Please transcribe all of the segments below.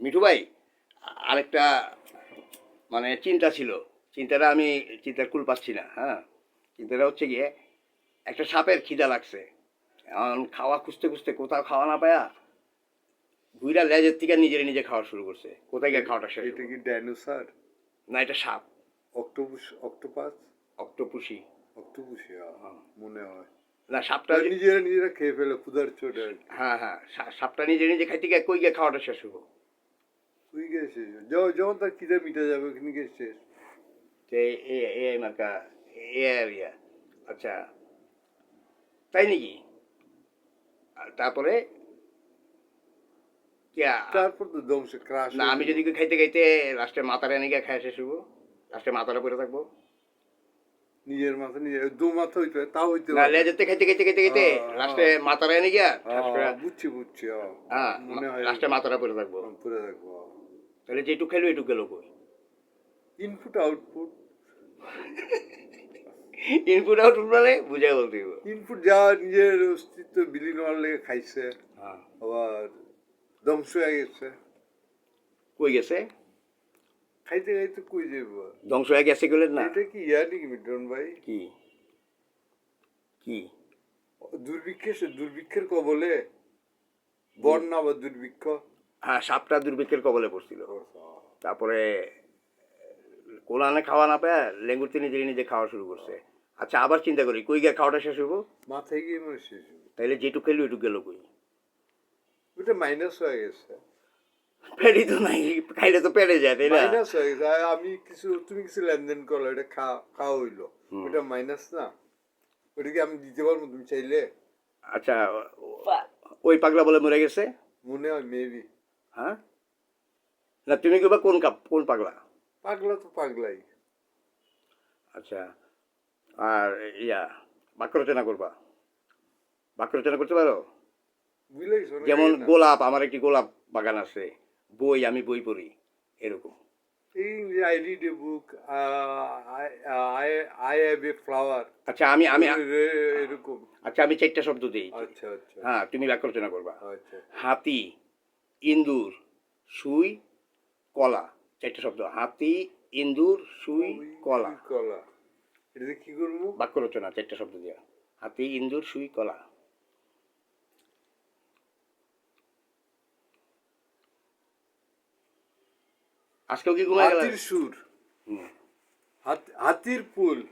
মিঠু ভাই আরেকটা মানে চিন্তা ছিল। চিন্তাটা আমি চিন্তার কুল পাচ্ছি না হ্যাঁ? চিন্তাটা হচ্ছে গিয়ে একটা সাপের খিদা লাগছে। এখন খাওয়া খুঁজতে খুঁজতে কোথাও খাওয়া না পায়া ঘুইরা লেজের থেকে নিজের নিজে খাওয়া শুরু করছে। কোথায় গিয়ে খাওয়াটা শেষ এটা কি ডাইনোসর? না এটা সাপ। অক্টোপুস অক্টোপাস? অক্টোপুসি। অক্টোপুসি মনে হয়। না সাপটা নিজেরা নিজেরা খেয়ে ফেলে ক্ষুধার চোট হ্যাঁ হ্যাঁ সাপটা নিজে নিজে খাইতে গিয়ে কই গিয়ে খাওয়াটা শেষ হব তুই গেছিস যখন তার খিদে মিটে যাবে শেষ মার্কা এ এরিয়া আচ্ছা তাই নাকি তারপরে তারপর তো ধ্বংস ক্রাশ না আমি যদি খাইতে খাইতে লাস্টে মাথাটা এনে গিয়ে খাই শেষ হব লাস্টে মাথাটা পরে থাকব নিজের মাথা নিজের দু মাথা হইতে তাও হইতে না। লেজেতে খাইতে খাইতে খাইতে খাইতে লাস্টে মাথাটা এনে গিয়া বুঝছি বুঝছি হয় লাস্টে মাথাটা পরে থাকব পুরে থাকব তাহলে যেটুক খেলো এটুক গেলো কই? ইনপুট আউটপুট ইনপুট আউটপুট মানে বুঝাই বলতে। ইনপুট যা নিজের অস্তিত্ব বিলীন হওয়ার লেগে খাইছে আবার ধ্বংস হয়ে গেছে। কই গেছে? খাইতে খাইতে কই যাইব ধ্বংস হয়ে গেছে গেলেন না। এটা কি ইয়া নাকি মিটন ভাই? কি? কি? দুর্ভিক্ষে দুর্ভিক্ষের কবলে। বন্যা বা দুর্ভিক্ষ হ্যাঁ সাপটা দুর্ভিক্ষের কবলে পড়ছিল। তারপরে কোলানে খাওয়া না পায় লেঙ্গুরতে নিজে নিজে খাওয়া শুরু করছে। আচ্ছা আবার চিন্তা করি কই গিয়ে খাওয়াটা শেষ হইব? মাথায় গিয়ে মনে শেষ হইব। তাইলে যেটুক খেলো এটুক গেল কই? ওটা মাইনাস হয়ে গেছে। পেটই তো নাই খাইলে তো পেটে যায় তাই না? মাইনাস হয়ে গেছে। আমি কিছু তুমি কিছু লেনদেন করল এটা খা খাওয়া হইল। ওটা মাইনাস না। ওটা কি আমি দিতে পারব তুমি চাইলে। আচ্ছা ওই পাগলা বলে মরে গেছে? মনে হয় মেবি হ্যাঁ? না তুমি কইবা কোন কাপ কোন পাগলা? পাগলা তো পাগলাই। আচ্ছা আর ইয়া বাক্য রচনা করবা। বাক্য রচনা করতে পারো? যেমন গোলাপ আমার একটি গোলাপ বাগান আছে বই আমি বই পড়ি এরকম। I read a book I I have a flower আচ্ছা আমি আমি এরকম। আচ্ছা আমি চারটা শব্দ দিই। আচ্ছা আচ্ছা। হ্যাঁ তুমি বাক্য রচনা করবা। আচ্ছা। হাতি ইন্দুর সুই কলা। চারটা শব্দ। হাতি ইন্দুর সুই কলা। কলা। এটা কি করব? বাক্য রচনা চারটা শব্দ দিয়া। হাতি ইন্দুর সুই কলা। আজকেও কি ঘুমাই গেল হাতির সুর। হাত- হাতির পুল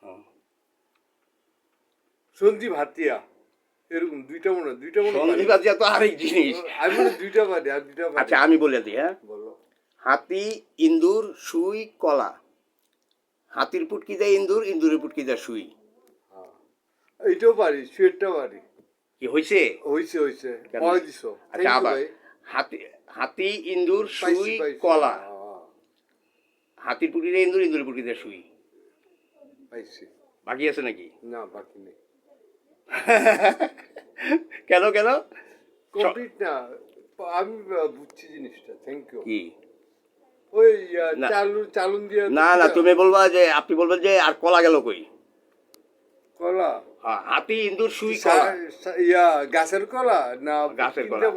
হ্যাঁ। সঞ্জীব হাতিয়া। এরকম দুইটা মনে হয়, দুইটা মনে হয় সন্ধি তো আরেক জিনিস। আমি মনে দুইটা পারি আর দুইটা আচ্ছা আমি বলে দিই হ্যাঁ? বলো। হাতি ইন্দুর সুই কলা। হাতির পুটকি দেয় ইন্দুর ইন্দুরের পুটকি দেয় সুই। হ্যাঁ। এইটাও পারি সুয়েরটা পারি। কি হইছে? হয় আচ্ছা আবার। হাতি হাতি ইন্দুর সুই কলা। হাতির পুটকি দেয় ইন্দুর ইন্দুরের পুটকি দেয় সুই। পাইছি। বাকি আছে নাকি? না বাকি নেই। কেন কেন? কমপ্লিট না। আমি বুঝছি জিনিসটা থ্যাংক ইউ কি? ওই না। চালু চালুন দিয়ে না না তুমি বলবা যে আপনি বলবেন যে আর কলা গেল কই? কলা? হাতি ইন্দুর সুই কলা। ইয়া গাছের কলা না গাছের কলা।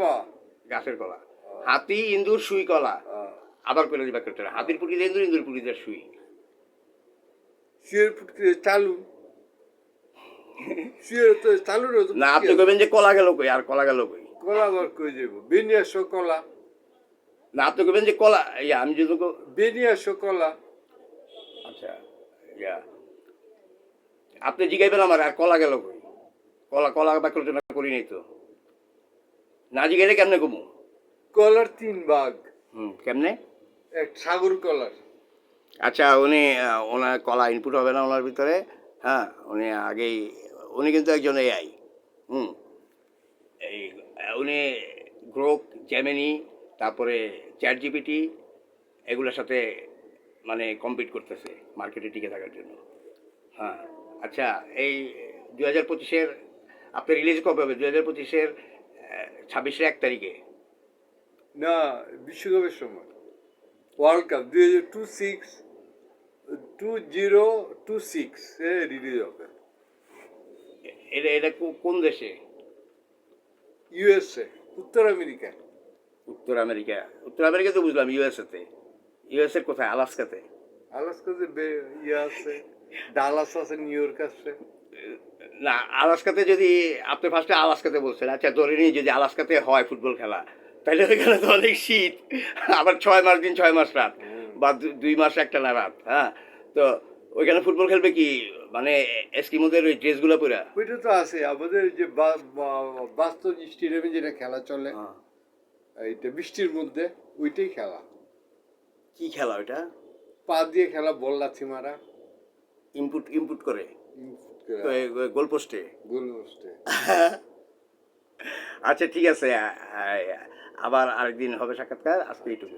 গাছের কলা। হাতি ইন্দুর সুই কলা। আবার দিবা করতে হাতির দেয় ইন্দুর ইন্দুর দেয় সুই। চালু না আপনি কইবেন যে কলা গেল কই? আর কলা গেল কই? কলা আবার কই যাব বেনিয়াস কলা। না আপনি কইবেন যে কলা ইয়া আমি যদি বেনিয়াস কলা। আচ্ছা ইয়া। আপনি জিগাইবেন আমার আর কলা গেল কই? কলা কলা বাক্য রচনা করি নাই তো। না জিগাইলে কেমনে কমু? কলার তিন ভাগ। হুম কেমনে? এক সাগর কলার। আচ্ছা উনি ওনার কলা ইনপুট হবে না ওনার ভিতরে। হ্যাঁ উনি আগেই উনি কিন্তু একজন এআই হুম। এই উনি গ্রোক জেমিনি তারপরে চ্যাট জিপিটি এগুলোর সাথে মানে কম্পিট করতেছে মার্কেটে টিকে থাকার জন্য। হ্যাঁ আচ্ছা এই দু হাজার পঁচিশের আপনার রিলিজ কবে হবে? দু হাজার পঁচিশের ছাব্বিশের এক তারিখে? না, বিশ্বকাপের সময়। ওয়ার্ল্ড কাপ দুই হাজার two six, two zero, two six release হবে। এটা এটা কোন দেশে? ইউএসএ উত্তর আমেরিকা। উত্তর আমেরিকা। উত্তর আমেরিকা তো বুঝলাম ইউএসএতে। ইউএসএর কোথায়? আলাস্কাতে। আলাস্কাতে ইয়ে আছে ডালাস আছে নিউ ইয়র্ক আছে। না আলাস্কাতে যদি আপনি ফার্স্টে আলাস্কাতে বলছেন আচ্ছা ধরে নিই যদি আলাস্কাতে হয় ফুটবল খেলা তাহলে ওইখানে তো অনেক শীত। আবার ছয় মাস দিন ছয় মাস রাত বা দুই মাস একটা না রাত হ্যাঁ? তো ওইখানে ফুটবল খেলবে কি? মানে এস্কিমোদের ওই ড্রেসগুলো পরে? ওইটা তো আছে আমাদের যে বাস্তব স্টেডিয়ামে যেটা খেলা চলে এইটা বৃষ্টির মধ্যে ওইটাই খেলা। কি খেলা ওইটা? পা দিয়ে খেলা বল লাথি মারা। ইনপুট ইনপুট করে। গোল পোস্টে গোল পোস্টে। আচ্ছা ঠিক আছে আবার আরেকদিন হবে সাক্ষাৎকার আজকে এইটুকু